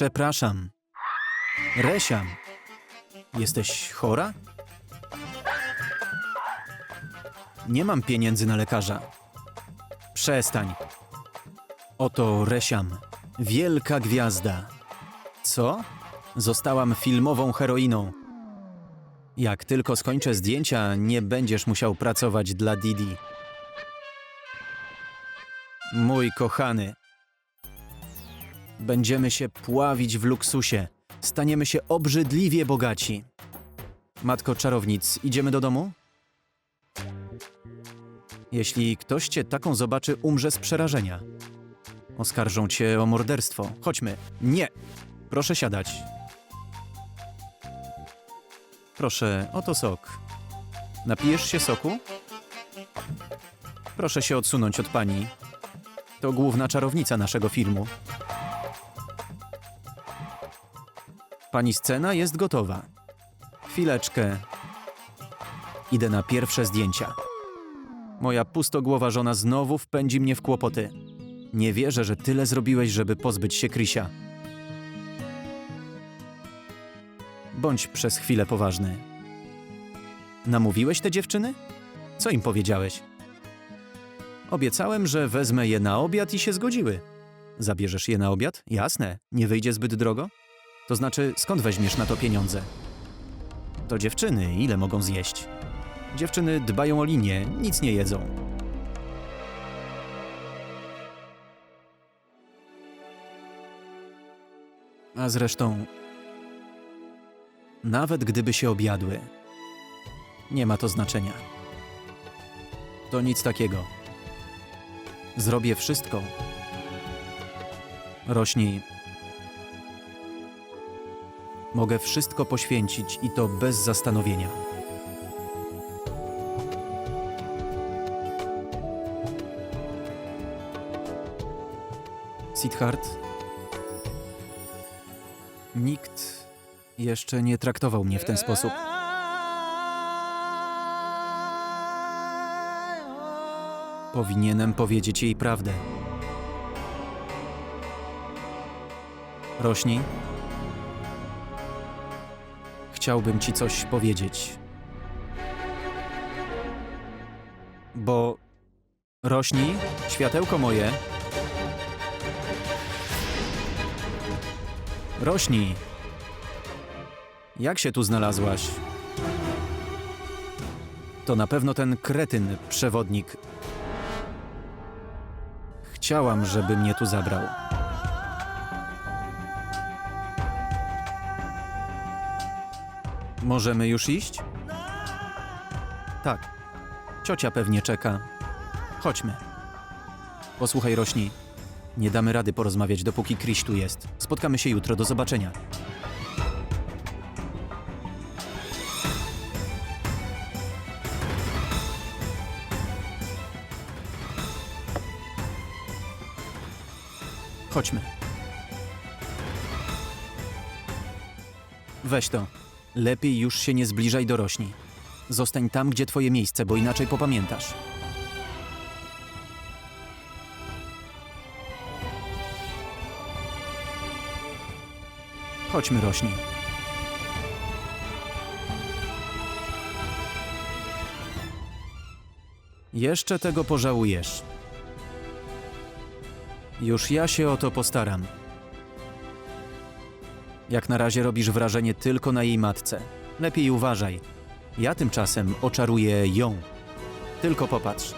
Przepraszam. Resiam. Jesteś chora? Nie mam pieniędzy na lekarza. Przestań. Oto Resiam. Wielka gwiazda. Co? Zostałam filmową heroiną. Jak tylko skończę zdjęcia, nie będziesz musiał pracować dla Didi. Mój kochany. Będziemy się pławić w luksusie. Staniemy się obrzydliwie bogaci. Matko czarownic, idziemy do domu? Jeśli ktoś cię taką zobaczy, umrze z przerażenia. Oskarżą cię o morderstwo. Chodźmy. Nie! Proszę siadać. Proszę, oto sok. Napijesz się soku? Proszę się odsunąć od pani. To główna czarownica naszego filmu. Pani scena jest gotowa. Chwileczkę. Idę na pierwsze zdjęcia. Moja pustogłowa żona znowu wpędzi mnie w kłopoty. Nie wierzę, że tyle zrobiłeś, żeby pozbyć się Krysia. Bądź przez chwilę poważny. Namówiłeś te dziewczyny? Co im powiedziałeś? Obiecałem, że wezmę je na obiad i się zgodziły. Zabierzesz je na obiad? Jasne. Nie wyjdzie zbyt drogo? To znaczy, skąd weźmiesz na to pieniądze? To dziewczyny, ile mogą zjeść? Dziewczyny dbają o linię, nic nie jedzą. A zresztą, nawet gdyby się objadły, nie ma to znaczenia. To nic takiego. Zrobię wszystko. Rośnij. Mogę wszystko poświęcić i to bez zastanowienia. Sidhart, nikt jeszcze nie traktował mnie w ten sposób. Powinienem powiedzieć jej prawdę. Rośnij. Chciałbym ci coś powiedzieć. Bo. Rośnij, światełko moje. Rośnij. Jak się tu znalazłaś? To na pewno ten kretyn, przewodnik. Chciałam, żeby mnie tu zabrał. Możemy już iść? Tak. Ciocia pewnie czeka. Chodźmy. Posłuchaj, rośni. Nie damy rady porozmawiać, dopóki Kriś tu jest. Spotkamy się jutro. Do zobaczenia. Chodźmy. Weź to. Lepiej już się nie zbliżaj do rośni. Zostań tam, gdzie twoje miejsce, bo inaczej popamiętasz. Chodźmy, rośni. Jeszcze tego pożałujesz. Już ja się o to postaram. Jak na razie robisz wrażenie tylko na jej matce. Lepiej uważaj. Ja tymczasem oczaruję ją. Tylko popatrz.